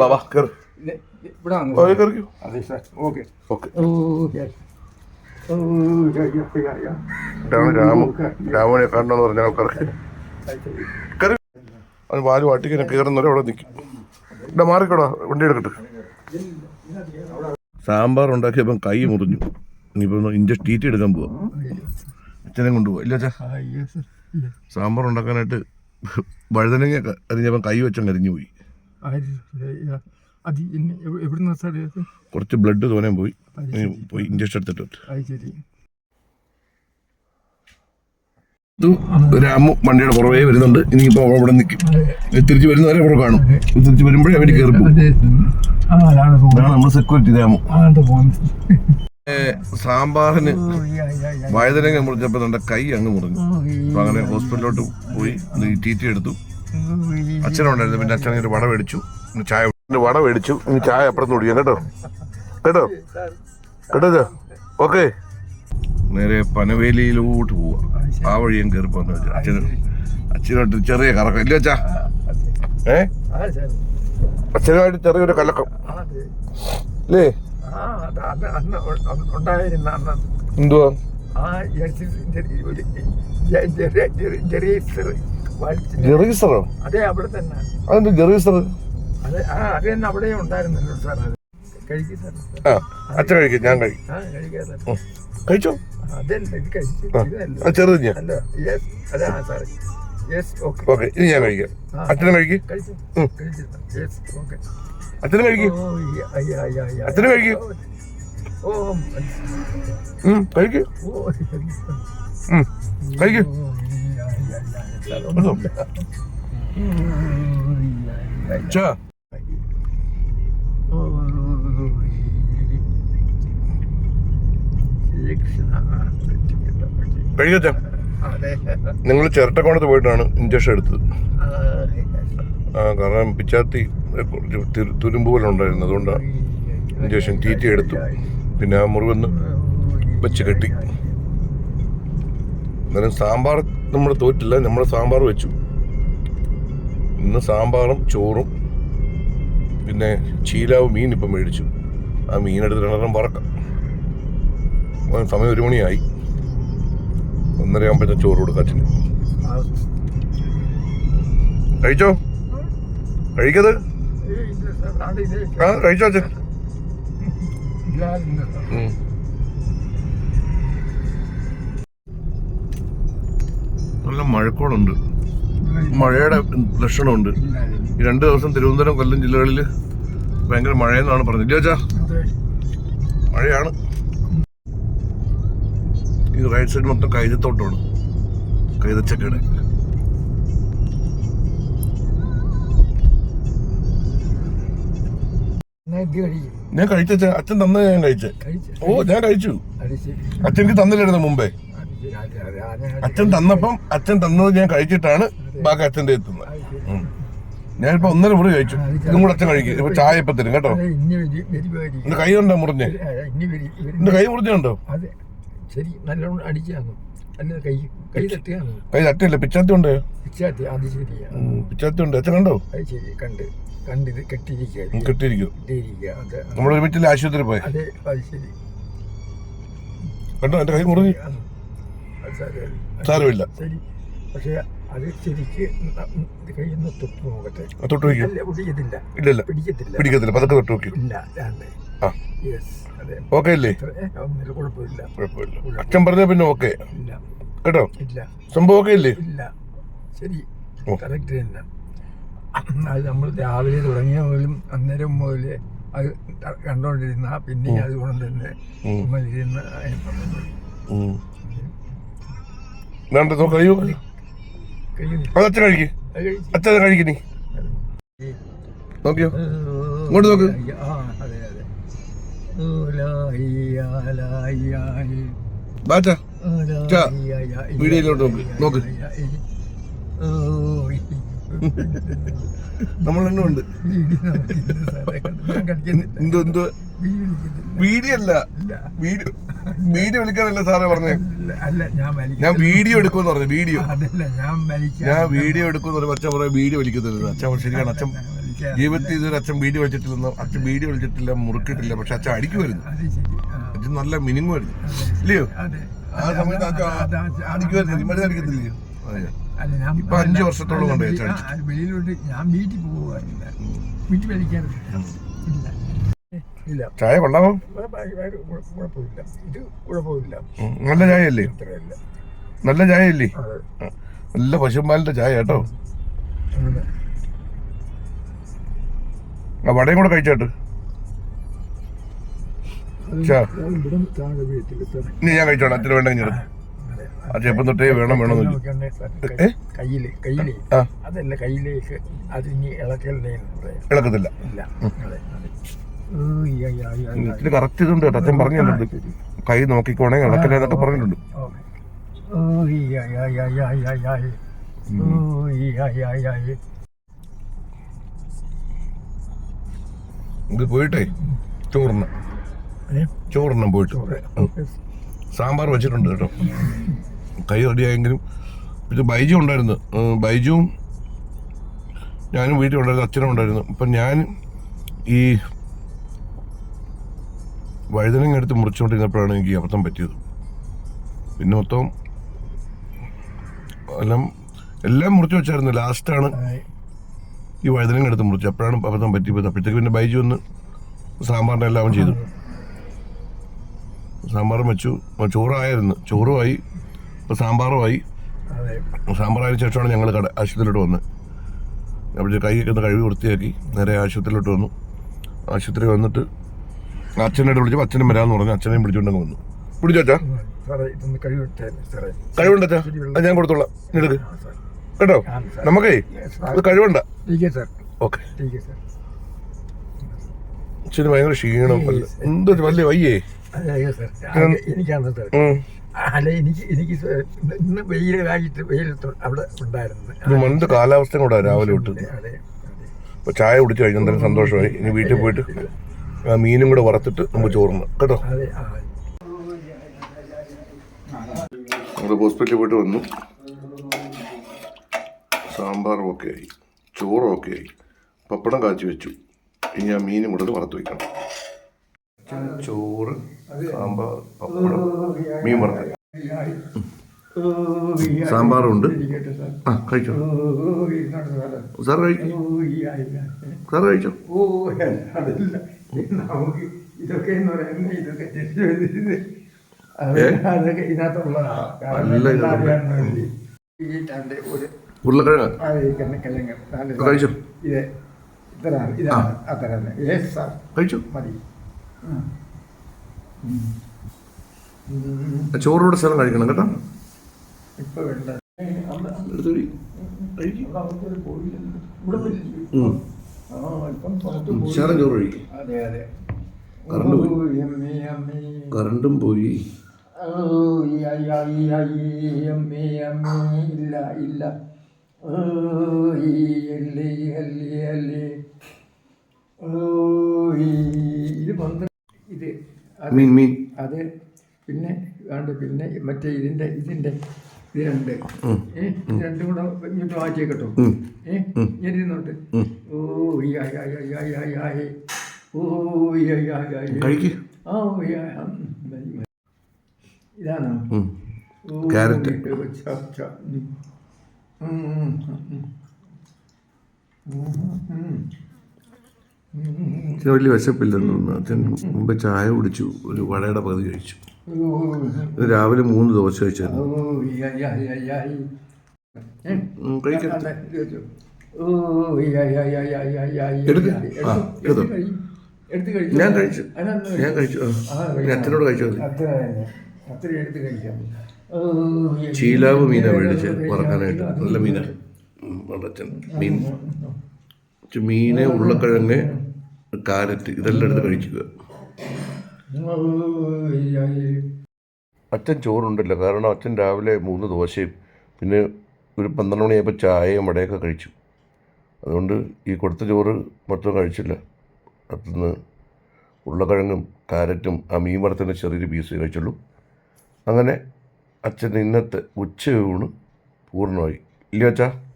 ബാബാ കയറി. കയറിക്കോ അതെ സാർ. ഓക്കെ. ഓക്കെ. രാമു രാമുവിനെ കാണണമെന്ന് പറഞ്ഞ ആൾക്കാർക്ക് വാൽ വാട്ടിക്ക് കയറുന്നവരെ അവിടെ നിൽക്കും ഇവിടെ മാറിക്കോടാ. വണ്ടി എടുക്കട്ടെ. സാമ്പാർ ഉണ്ടാക്കിയപ്പം കൈ മുറിഞ്ഞു. ഇനിയിപ്പം ഇഞ്ചക്ഷൻ ടീറ്റി എടുക്കാൻ പോവാം. അച്ഛനെ കൊണ്ടുപോവാ. ഇല്ല അച്ഛാ. സാമ്പാർ ഉണ്ടാക്കാനായിട്ട് വഴുതനങ്ങ അരിഞ്ഞപ്പം കൈ വെച്ചങ്ങ് അരിഞ്ഞു പോയി. അത് ഇന്ന് എവി- എവിടുന്നാ സാർ കുറച്ച് ബ്ലഡ് തോനെ പോയി. പോയി ഇഞ്ചക്ഷൻ എടുത്തിട്ട് വരട്ടെ. അത് ശരി. രാമു വണ്ടിയുടെ പുറവേ വരുന്നുണ്ട്. ഇനിയിപ്പോ അവിടെ നിൽക്കും തിരിച്ചു വരുന്നവരെ അവിടെ കാണും. തിരിച്ചു വരുമ്പോഴേ അവർ കയറി നമ്മുടെ സെക്യൂരിറ്റി രാമു സാമ്പാറിന് മുറിച്ചപ്പോ. വഴുതനങ്ങ മുറിച്ചപ്പോൾ നമ്മുടെ കൈ അങ്ങ് മുറിഞ്ഞു. അപ്പൊ അങ്ങനെ ഹോസ്പിറ്റലിലോട്ട് പോയി. ടി ടി എടുത്തു. അച്ഛനുണ്ടായിരുന്നു പിന്നെ അച്ഛൻ ഒരു വട മേടിച്ചു ചായ വട മേടിച്ചു ഇനി ചായ അപ്പുറത്ത് കുടിക്കാം കേട്ടോ കേട്ടോ കേട്ടോ ഓക്കെ നേരെ പനവേലിയിലോട്ട് പോവാ ആ വഴി ഞാൻ കയറി പോകാന്ന് അച്ഛന് അച്ഛനോട്ട് ചെറിയ കറക്കം ഇല്ല അച്ഛാ ഏ. അച്ഛനുമായിട്ട് ചെറിയൊരു കലക്കം. അല്ലേ എന്തുവാ ജെറീസറോ അതെ അവിടെ തന്നെ. അതെന്ത് ജെറീസർ അത് ആ അത് തന്നെ അവിടെ ഉണ്ടായിരുന്നല്ലോ സാർ അത്. കഴിക്കും സാർ ആ അച്ഛൻ കഴിക്കും ഞാൻ കഴിക്കും. ആ കഴിക്കാം സാർ കഴിച്ചോ? അതല്ല ഇത് കഴിച്ചു ഇതല്ല. ചെറുത് ഞാൻ. അല്ല യെസ് അതാ സാർ യെസ് ഓക്കെ ഓക്കെ ഇനി ഞാൻ കഴിക്കാം. അച്ഛനും കഴിക്കും? കഴിച്ചു. കഴിച്ചു യെസ് ഓക്കെ അച്ഛനും കഴിക്കും. അച്ഛനും കഴിക്കും? ഓ കഴിക്കും. കഴിക്കും. ശിക്ഷ. perdón. Ya. അതെ നിങ്ങൾ ചിരട്ടക്കോണത്ത് പോയിട്ടാണ് ഇഞ്ചക്ഷൻ എടുത്തത് ആ, കാരണം പിച്ചാത്തി തുരുമ്പ് പോലെ ഉണ്ടായിരുന്നു അതുകൊണ്ടാണ് ഇഞ്ചക്ഷൻ ടി എടുത്തു പിന്നെ ആ മുറിവെന്ന് വെച്ച് കെട്ടി എന്നാലും സാമ്പാർ നമ്മൾ തോറ്റില്ല നമ്മൾ സാമ്പാർ വെച്ചു. ഇന്ന് സാമ്പാറും ചോറും പിന്നെ ചീലാവ് മീൻ ഇപ്പം മേടിച്ചു. ആ മീനെടുത്ത് രണ്ടെണ്ണം പറക്കാം സമയം ഒരു മണിയായി. ഒന്നര ആകുമ്പോഴത്തെ ചോറ് കൊടുക്കാം അച്ഛന്. കഴിച്ചോ? കഴിക്കത് ആ കഴിച്ചോ അച്ഛൻ? നല്ല മഴക്കോളുണ്ട്. മഴയുടെ ലക്ഷണമുണ്ട്. ഈ രണ്ട് ദിവസം തിരുവനന്തപുരം കൊല്ലം ജില്ലകളിൽ ഭയങ്കര മഴയെന്നാണ് പറഞ്ഞത്. ഇല്ലേ മഴയാണ്. ഈ റൈറ്റ് സൈഡ് മൊത്തം കൈതത്തോട്ടമാണ് കൈതച്ചക്കയുടെ കഴിക്കും. ഞാൻ കഴിച്ച അച്ഛൻ തന്നെ ഞാൻ കഴിച്ചേ. ഓ ഞാൻ കഴിച്ചു. അച്ഛൻ എനിക്ക് തന്നില്ലായിരുന്നു മുമ്പേ. അച്ഛൻ തന്നപ്പം അച്ഛൻ തന്നത് ഞാൻ കഴിച്ചിട്ടാണ് ബാക്കി അച്ഛന്റെ എത്തുന്നത്. ഞാനിപ്പോ ഒന്നര മുറി കഴിച്ചു. ഇതും കൂടെ അച്ഛൻ കഴിക്കും. ഇപ്പൊ ചായ ഇപ്പൊ തരും കേട്ടോ. എന്റെ കൈ കണ്ടോ മുറിഞ്ഞ്. എന്റെ കൈ മുറിഞ്ഞുണ്ടോ ശരി കൈ തട്ടിയല്ല പിച്ചാത്തി ഉണ്ട്. പിച്ചാത്തി ശരിയാ ഉണ്ട്. അച്ഛൻ കണ്ടോ? അത് ശരി കണ്ട് കണ്ട് ഇത് കെട്ടിയിരിക്കുക കിട്ടിയിരിക്കും. നമ്മൾ ആശുപത്രി പോയി? അതെ ശരി കണ്ടോ? എന്റെ കൈ മുറിഞ്ഞു? സാരമില്ല. പക്ഷെ അത് ശരിക്ക് കഴിയുന്ന തൊട്ട് നോക്കട്ടെ. തൊട്ട് പിടിക്കത്തില്ല ഇല്ലല്ല. പിടിക്കത്തില്ല. പിടിക്കത്തില്ല. പതുക്കെ തൊട്ട് നോക്കി ഇല്ല ഓക്കെ അല്ലേ? കുഴപ്പമില്ല. കുഴപ്പമില്ല. അച്ഛൻ പറഞ്ഞ പിന്നെ ഓക്കെ ഇല്ല. കേട്ടോ? ഇല്ല. സംഭവം ഓക്കെ അല്ലേ? ഇല്ല. ശരി. കറക്റ്റ് തന്നെ. അത് നമ്മൾ രാവിലെ തുടങ്ങിയ മുതലും അന്നേരം മുതൽ അത് കണ്ടോണ്ടിരുന്ന പിന്നെ അതുകൊണ്ട് തന്നെ. ഉം. വേണ്ട കഴിയൂ അത് അച്ഛൻ കഴിക്ക്. അച്ഛൻ നോക്കിയോ? ഇങ്ങോട്ട് നോക്ക്. ബാറ്റാ വീഡിയോയിലോട്ട് നോക്ക്, നോക്ക്. നമ്മളെണ്ണം ഉണ്ട് എന്തോ എന്തോ വീഡിയോ അല്ല. വീഡിയോ വീഡിയോ എടുക്കാനല്ല സാറേ പറഞ്ഞേ? ഞാൻ വീഡിയോ എടുക്കുമെന്ന് പറഞ്ഞു വീഡിയോ. ഞാൻ വീഡിയോ എടുക്കുമെന്ന് പറഞ്ഞു. അച്ഛൻ പറയാം വീഡിയോ വിളിക്കത്തില്ല അച്ഛൻ ശരിയാണ് അച്ഛൻ ജീവിതത്തിൽ ഇതൊരു അച്ഛൻ വീഡിയോ വലിച്ചിട്ടില്ലെന്ന് അച്ഛൻ വീഡിയോ വിളിച്ചിട്ടില്ല മുറുക്കിട്ടില്ല പക്ഷെ അച്ഛൻ വരുന്നു അച്ഛൻ നല്ല മിനിങ്ങുമായിരുന്നു ഇല്ലയോ? ആ സമയത്ത് അച്ഛൻ അടിക്കുമായിരുന്നു. അടിക്കത്തില്ലയോ? അതെ. അല്ല ഞാൻ അഞ്ചു വർഷത്തോളം കൊണ്ട് വെളിയിലോട്ട് ഞാൻ വീട്ടിൽ പോകുമായിരുന്നില്ല ഇല്ല. ഇല്ല. ചായ കൊള്ളാമോ നല്ല ചായ അല്ലേ നല്ല ചായ അല്ലേ നല്ല പശുമ്പാലിന്റെ ചായ കേട്ടോ. ആ വടയും കൂടെ കഴിച്ചോട്ട്. ഞാൻ കഴിച്ചോളാം. അത്ര വേണ്ട ചെപ്പം തൊട്ടേ വേണം വേണം കയ്യിൽ കയ്യിൽ. അതല്ല കയ്യിലേക്ക് അത് ഇനി ഇളക്കത്തില്ല. ഇത്തിരി കറക്റ്റ് ഇതുണ്ട് കേട്ടോ. അച്ഛൻ പറഞ്ഞിട്ടുണ്ട്. കൈ നോക്കിക്കോണേ ഇളക്കല്ലേ എന്നൊക്കെ പറഞ്ഞിട്ടുണ്ട്. ഇത് പോയിട്ടേ? ചോറിന്. ചോറിനും പോയിട്ട്. സാമ്പാർ വെച്ചിട്ടുണ്ട് കേട്ടോ. കൈ റെഡിയായെങ്കിലും. പിന്നെ ബൈജു ഉണ്ടായിരുന്നു. ബൈജുവും ഞാനും വീട്ടിൽ ഉണ്ടായിരുന്നു അച്ഛനും ഉണ്ടായിരുന്നു. അപ്പം ഞാൻ ഈ വഴുതനങ്ങ എടുത്ത് മുറിച്ചുകൊണ്ടിരുന്നപ്പോഴാണ് എനിക്ക് അബദ്ധം പറ്റിയത്. പിന്നെ മൊത്തം എല്ലാം എല്ലാം മുറിച്ച് വെച്ചായിരുന്നു. ലാസ്റ്റാണ് ഈ വഴുതനങ്ങ എടുത്ത് മുറിച്ചു. അപ്പോഴാണ് അബദ്ധം പറ്റിയത്. അപ്പോഴത്തേക്ക് പിന്നെ ബൈജു ഒന്ന് എല്ലാം ചെയ്തു. സാമ്പാറും വെച്ചു. ചോറായിരുന്നു. ചോറുമായി ഇപ്പോൾ സാമ്പാറുമായി. സാമ്പാറായ ശേഷമാണ് ഞങ്ങൾ കട ആശുപത്രിയിലോട്ട് വന്നത്. അവിടെ കൈയൊക്കെ ഒന്ന് കഴുകി വൃത്തിയാക്കി നേരെ ആശുപത്രിയിലോട്ട് വന്നു. ആശുപത്രി വന്നിട്ട് അച്ഛനായിട്ട് വിളിച്ചു അച്ഛനും വരാമെന്ന് പറഞ്ഞു. അച്ഛനെയും പിടിച്ചുകൊണ്ടങ്ങ് വന്നു. പിടിച്ചോച്ചാ കഴിവുണ്ടച്ചാ അത് ഞാൻ കൊടുത്തോളാം. എടുക്ക്. കേട്ടോ? നമുക്കേ അത് കഴിവുണ്ട. ഓക്കെ. അച്ഛന് ഭയങ്കര ക്ഷീണം. എന്തൊരു വലിയ വയ്യേ. എനിക്കാണ് സർ ഉം. അല്ല എനിക്ക് എനിക്ക് സർ ഇന്ന് വെയിൽ കായിട്ട് വെയിൽ അവിടെ ഉണ്ടായിരുന്നു. ഇത് മന്ത് കാലാവസ്ഥയും കൂടെ രാവിലെ തൊട്ട്. അതെ ചായ കുടിച്ചു കഴിഞ്ഞാൽ തന്നെ സന്തോഷമായി. ഇനി വീട്ടിൽ പോയിട്ട് മീനും കൂടെ വറുത്തിട്ട് നമുക്ക് ചോറുന്നു കേട്ടോ? നമ്മൾ ഹോസ്പിറ്റലിൽ പോയിട്ട് വന്നു. സാമ്പാറും ഒക്കെ ആയി. ചോറും ഒക്കെ ആയി. പപ്പടം കാച്ചി വെച്ചു. ഇനി ആ മീനും കൂടെ വറുത്ത് വയ്ക്കണം ചിക്കൻ ചോറ് സാമ്പാർ പപ്പടം മീൻ വറുത്തത്. സാമ്പാറുണ്ട്. ആ കഴിച്ചോ? സാർ കഴിച്ചു? സാർ കഴിച്ചോ? ഒരു ഉരുളക്കിഴങ്ങ്? കഴിച്ചോ? ഇത് ഇത്ര ഇതാണ് അത്ര കഴിച്ചോ? മതി. ചോറോടെ സ്ഥലം കഴിക്കണം കേട്ടോ. ശാലം ചോറ് കഴിക്കും. പോയി. കറണ്ടും പോയി. ഇല്ല ഇല്ല. ഇത് പന്ത്രണ്ട് മീൻ മീൻ. അത് പിന്നെ വേണ്ട പിന്നെ മറ്റേ ഇതിന്റെ ഇതിന്റെ ഇത് രണ്ട്. ഏഹ് രണ്ടും കൂടെ ഇങ്ങോട്ട് മാറ്റിയേക്കട്ടോ. ഏഹ് ഞാൻ ഇരുന്നോട്ട്. ഓ ഇതാണോ? ക്യാരറ്റ്. വലിയ വിശപ്പില്ലെന്ന് അച്ഛൻ മുമ്പ് ചായ കുടിച്ചു ഒരു വടയുടെ പകുതി കഴിച്ചു. രാവിലെ മൂന്ന് ദോശ കഴിച്ചായിരുന്നു. ഞാൻ കഴിച്ചു. ഞാൻ കഴിച്ചു. അച്ഛനോട് കഴിച്ചു ചീലാവ് മീനാ മേടിച്ച് വറക്കാനായിട്ട്. നല്ല മീനാണ് അച്ഛൻ. മീൻ. മീനെ ഉള്ളക്കിഴങ്ങ് കാരറ്റ് ഇതെല്ലാം എടുത്ത് കഴിക്കുക. അച്ഛൻ ചോറുണ്ടല്ലോ. കാരണം അച്ഛൻ രാവിലെ മൂന്ന് ദോശയും പിന്നെ ഒരു പന്ത്രണ്ട് മണിയായപ്പോൾ ചായയും വടയൊക്കെ കഴിച്ചു. അതുകൊണ്ട് ഈ കൊടുത്ത ചോറ് മൊത്തം കഴിച്ചില്ല. അതിന്ന് ഉരുളക്കിഴങ്ങും കാരറ്റും ആ മീൻ വറുത്തതിന്റെ ചെറിയൊരു പീസ് കഴിച്ചുള്ളൂ. അങ്ങനെ അച്ഛന്റെ ഇന്നത്തെ ഉച്ചയൂണ് പൂർണമായി. ഇല്ല അച്ഛാ?